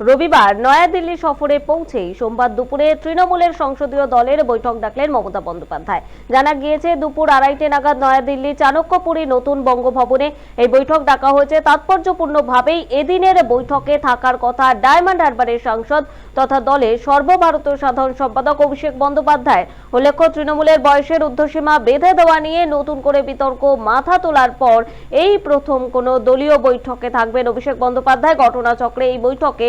রবিবার নয়াদিল্লি সফরে পৌঁছেই সোমবার দুপুরে তৃণমূলের সংসদীয় দলের বৈঠক ডাকলেন মমতা বন্দ্যোপাধ্যায়। জানা গিয়েছে, দুপুর আড়াইটে নাগাদ নয়াদিল্লি চাণক্যপুরী নতুন বঙ্গভবনে এই বৈঠক ডাকা হয়েছে। তাৎপর্যপূর্ণভাবেই এদিনের বৈঠকে থাকার কথা ডায়মন্ড হারবারের সাংসদ তথা দলের সর্বভারতীয় সাধারণ সম্পাদক অভিষেক বন্দ্যোপাধ্যায়। উল্লেখ্য, তৃণমূলের বয়সের ঊর্ধ্বসীমা বেঁধে দেওয়া নিয়ে নতুন করে বিতর্ক মাথা তোলার পর এই প্রথম কোনো দলীয় বৈঠকে থাকবেন অভিষেক বন্দ্যোপাধ্যায়। ঘটনাচক্রে এই বৈঠকে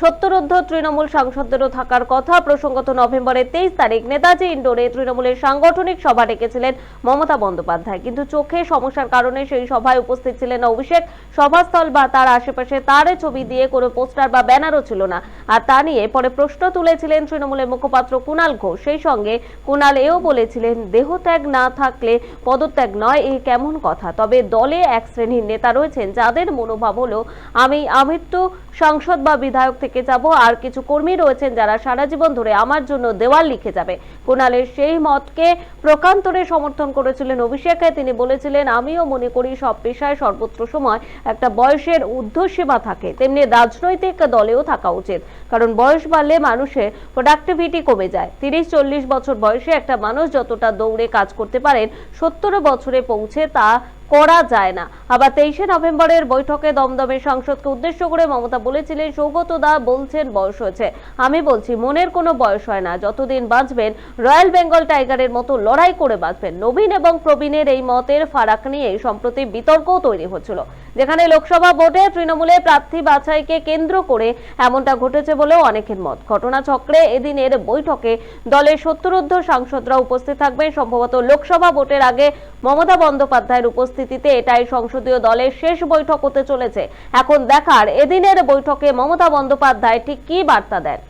সত্তরোর্ধ তৃণমূল সাংসদদেরও থাকার কথা প্রসঙ্গত নভেম্বরের তেইশ তারিখ নেতাজি ইন্ডোরে তৃণমূলের সাংগঠনিক সভা ডেকেছিলেন মমতা বন্দ্যোপাধ্যায়। কিন্তু চোখে সমস্যার কারণে সেই সভায় উপস্থিত ছিলেন অভিষেক সভাস্থল বা তার আশেপাশে তারে ছবি দিয়ে কোনো পোস্টার বা ব্যানারও ছিল না। আর তা নিয়ে পরে প্রশ্ন তুলেছিলেন তৃণমূলের মুখপাত্র কুণাল ঘোষ। সেই সঙ্গে কুণাল এও বলেছিলেন, দেহত্যাগ না থাকলে পদত্যাগ নয় এই কেমন কথা? তবে দলে এক শ্রেণির নেতা রয়েছেন, যাদের মনোভাব হলো, আমি আমৃত্যু সাংসদ বা বিধায়ক থেকে যাব। আর কিছু কর্মী রয়েছেন যারা সারা জীবন ধরে আমার জন্য দেওয়াল লিখে যাবে। কুণালের সেই মতকে প্রকান্তরে সমর্থন করেছিলেন অভিষেকে। তিনি বলেছিলেন, আমিও মনে করি সব পেশায় সর্বত্র সময় একটা বয়সের ঊর্ধ্বসীমা থাকে। তেমনি রাজনৈতিক দলেও থাকা উচিত। কারণ বয়স বাড়লে মানুষের প্রোডাক্টিভিটি কমে যায়। তিরিশ, চল্লিশ বছর বয়সে একটা মানুষ যতটা দৌড়ে কাজ করতে পারেন, সত্তর বছরে পৌঁছে তা করা যায় না। আবার তেইশে নভেম্বরের বৈঠকে দমদমের সংসদকে উদ্দেশ্য করে মমতা বলেছিলেন, সৌগত দা বলছেন বয়স হয়েছে। আমি বলছি, মনের কোনো বয়স হয় না। যতদিন বাঁচবেন, রয়্যাল বেঙ্গল টাইগারের মতো লড়াই করে বাঁচবেন। নবীন এবং প্রবীণের এই মতের ফারাক নিয়ে সম্প্রতি বিতর্কও তৈরি হচ্ছিল। যেখানে লোকসভা ভোটে তৃণমূলে প্রার্থী বাছাইকে কেন্দ্র করে এমনটা ঘটেছে বলেও অনেকের মত। ঘটনাচক্রে এদিনের বৈঠকে দলের সত্তরোর্ধ সাংসদরা উপস্থিত থাকবেন। সম্ভবত লোকসভা ভোটের আগে মমতা বন্দ্যোপাধ্যায়ের উপস্থিতিতে এটাই সংসদীয় দলের শেষ বৈঠক হতে চলেছে। এখন দেখার এদিনের বৈঠকে মমতা বন্দ্যোপাধ্যায় ঠিক কি বার্তা দেন?